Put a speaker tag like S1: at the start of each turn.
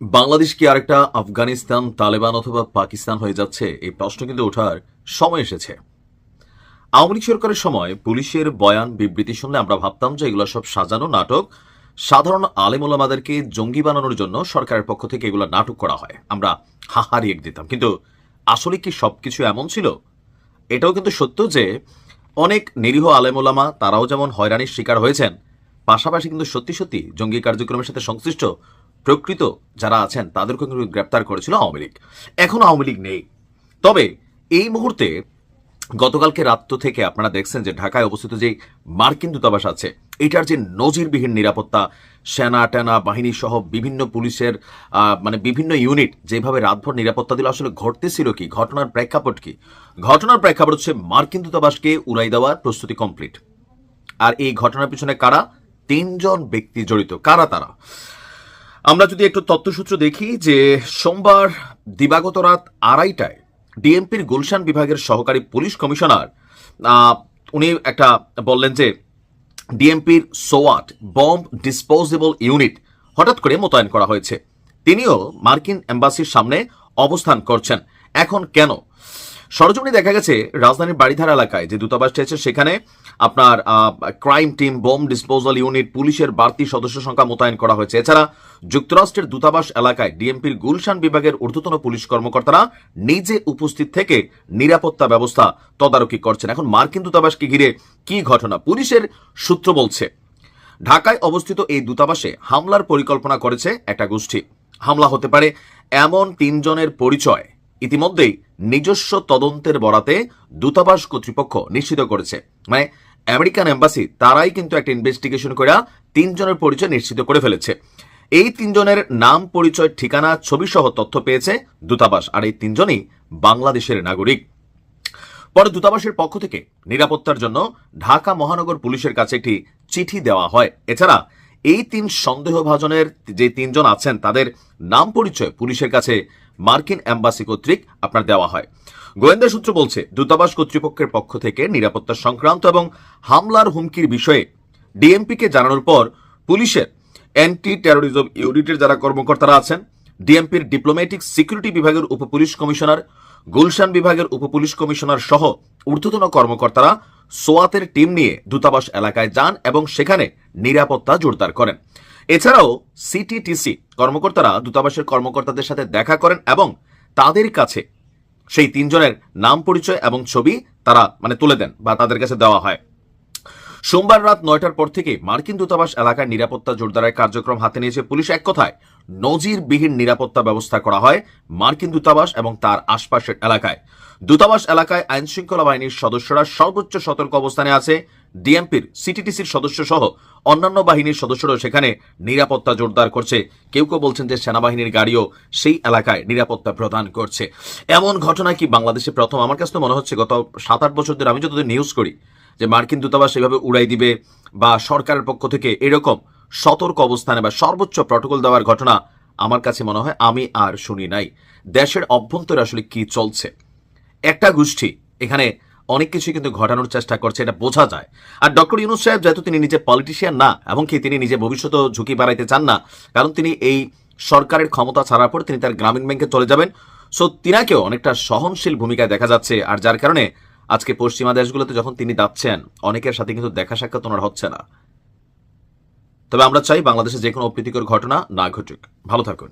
S1: বাংলাদেশ কি আরেকটা আফগানিস্তান, তালেবান অথবা পাকিস্তান হয়ে যাচ্ছে? এই প্রশ্ন কিন্তু ওঠার সময় এসেছে। আওয়ামী লীগ সরকারের সময় পুলিশের বয়ান, বিবৃতি শুনলে আমরা ভাবতাম যে এগুলো সব সাজানো নাটক। সাধারণ আলেমুলামাদেরকে জঙ্গি বানানোর জন্য সরকারের পক্ষ থেকে এগুলো নাটক করা হয়। আমরা হাহারি এক দিতাম। কিন্তু আসলে কি সবকিছু এমন ছিল? এটাও কিন্তু সত্য যে অনেক নিরীহ আলেমুলামা তারাও যেমন হয়রানির শিকার হয়েছেন, পাশাপাশি কিন্তু সত্যি সত্যি জঙ্গি কার্যক্রমের সাথে সংশ্লিষ্ট প্রকৃত যারা আছেন তাদেরকে কিন্তু গ্রেপ্তার করেছিল আওয়ামী লীগ। এখন আওয়ামী লীগ নেই। তবে এই মুহূর্তে গতকালকে রাত্র থেকে আপনারা দেখছেন যে ঢাকায় অবস্থিত যে মার্কিন দূতাবাস আছে, এটার যে নজিরবিহীন নিরাপত্তা, সেনা, টেনা, বাহিনী সহ বিভিন্ন পুলিশের মানে বিভিন্ন ইউনিট যেভাবে রাতভর নিরাপত্তা দিল, আসলে ঘটতেছিল কি? ঘটনার প্রেক্ষাপট কি? ঘটনার প্রেক্ষাপট হচ্ছে মার্কিন দূতাবাসকে উড়াই দেওয়ার প্রস্তুতি কমপ্লিট। আর এই ঘটনার পিছনে কারা? তিনজন ব্যক্তি জড়িত। কারা তারা? আমরা যদি একটু তথ্যসূত্র দেখি যে সোমবার দিবাগত রাত আড়াইটায় ডিএমপির গুলশান বিভাগের সহকারী পুলিশ কমিশনার উনি একটা বললেন যে ডিএমপির সোয়াট বম্ব ডিসপোজেবল ইউনিট হঠাৎ করে মোতায়েন করা হয়েছে। তিনিও মার্কিন এম্বাসির সামনে অবস্থান করছেন। এখন কেন? সরজমিনে দেখা গেছে রাজধানীর বাড়িধারা এলাকায় যে দূতাবাসটি আছে সেখানে আপনার crime team bomb disposal unit পুলিশের বাড়তি সদস্য সংখ্যা মোতায়েন করা হয়েছে। এছাড়া যুক্তরাষ্ট্রের দূতাবাস এলাকায় ডিএমপির গুলশান বিভাগের ঊর্ধ্বতন পুলিশ কর্মকর্তারা নিজে উপস্থিত থেকে নিরাপত্তা ব্যবস্থা তদারকি করছেন। এখন মার্কিন দূতাবাসকে ঘিরে কি ঘটনা? পুলিশের সূত্র বলছে, ঢাকায় অবস্থিত এই দূতাবাসে হামলার পরিকল্পনা করেছে একটা গোষ্ঠী। হামলা হতে পারে এমন তিনজনের পরিচয় ইতিমধ্যেই নিজস্ব তদন্তের বরাতে দূতাবাস কর্তৃপক্ষ নিশ্চিত করেছে। মানে আমেরিকান এম্বাসি তারাই কিন্তু একটা ইনভেস্টিগেশন করে তিনজনের পরিচয় নিশ্চিত করে ফেলেছে। এই তিনজনের নাম, পরিচয়, ঠিকানা ছবি সহ তথ্য পেয়েছে দূতাবাস, আর এই তিনজনই বাংলাদেশের নাগরিক। পরে দূতাবাসের পক্ষ থেকে নিরাপত্তার জন্য ঢাকা মহানগর পুলিশের কাছে একটি চিঠি দেওয়া হয়। এছাড়া এই তিন সন্দেহভাজনের যে তিনজন আছেন, তাদের নাম পরিচয় পুলিশের কাছে মার্কিন এম্বাসি কর্তৃক আপনার দেওয়া হয়। গোয়েন্দা সূত্র বলছে, দূতাবাস কর্তৃপক্ষের পক্ষ থেকে নিরাপত্তা সংক্রান্ত এবং হামলার হুমকির বিষয়ে ডিএমপিকে জানানোর পর পুলিশের অ্যান্টি টেরোরিজম ইউনিটের যারা কর্মকর্তারা আছেন, ডিএমপির ডিপ্লোম্যাটিক সিকিউরিটি বিভাগের উপপুলিশ কমিশনার, গুলশান বিভাগের উপপুলিশ কমিশনার সহ ঊর্ধ্বতন কর্মকর্তারা সোয়াতের টিম নিয়ে দূতাবাস এলাকায় যান এবং সেখানে নিরাপত্তা জোরদার করেন। এছাড়াও সিটিটিসি কর্মকর্তারা দূতাবাসের কর্মকর্তাদের সাথে দেখা করেন এবং তাদের কাছে সেই তিনজনের নাম পরিচয় এবং ছবি তারা মানে তুলে দেন বা তাদের কাছে দেওয়া হয়। সোমবার রাত নয়টার পর থেকে মার্কিন দূতাবাস এলাকায় নিরাপত্তা জোরদারের কার্যক্রম হাতে নিয়েছে পুলিশ এক কথায়। নজিরবিহীন নিরাপত্তা ব্যবস্থা করা হয় মার্কিন দূতাবাস এবং তার আশপাশের এলাকায়। দূতাবাস এলাকায় আইন শৃঙ্খলা বাহিনীর সদস্যরা সর্বোচ্চ সতর্ক অবস্থানে আছে। ডিএমপির, সিটিটিসির সদস্য সহ অন্যান্য বাহিনীর সদস্যরাও সেখানে নিরাপত্তা জোরদার করছে। কেউ কেউ বলছেন যে সেনাবাহিনীর গাড়িও সেই এলাকায় নিরাপত্তা প্রদান করছে। এমন ঘটনা কি বাংলাদেশে প্রথম? আমার কাছে তো মনে হচ্ছে গত সাত আট বছর ধরে আমি যতদিন নিউজ করি যে মার্কিন দূতাবাস এভাবে উড়াই দিবে বা সরকারের পক্ষ থেকে এরকম সতর্ক অবস্থানে বা সর্বোচ্চ প্রটোকল দেওয়ার ঘটনা আমার কাছে মনে হয় আমি আর শুনি নাই। দেশের অভ্যন্তরে আসলে কি চলছে? একটা গোষ্ঠী এখানে অনেক কিছু কিন্তু ঘটানোর চেষ্টা করছে, এটা বোঝা যায়। আর ডক্টর ইউনুস সাহেব যেহেতু তিনি নিজে পলিটিশিয়ান না এমনকি তিনি নিজে ভবিষ্যৎ ঝুঁকি বাড়াইতে চান না, কারণ তিনি এই সরকারের ক্ষমতা ছাড়ার পর তিনি তার গ্রামীণ ব্যাংকে চলে যাবেন। সো তিনাকেও অনেকটা সহনশীল ভূমিকায় দেখা যাচ্ছে, আর যার কারণে আজকে পশ্চিমা দেশগুলোতে যখন তিনি যাচ্ছেন, অনেকের সাথে কিন্তু দেখা সাক্ষাৎ ওনার হচ্ছে না। তবে আমরা চাই বাংলাদেশে যে কোনো অপ্রীতিকর ঘটনা না ঘটুক। ভালো থাকুন।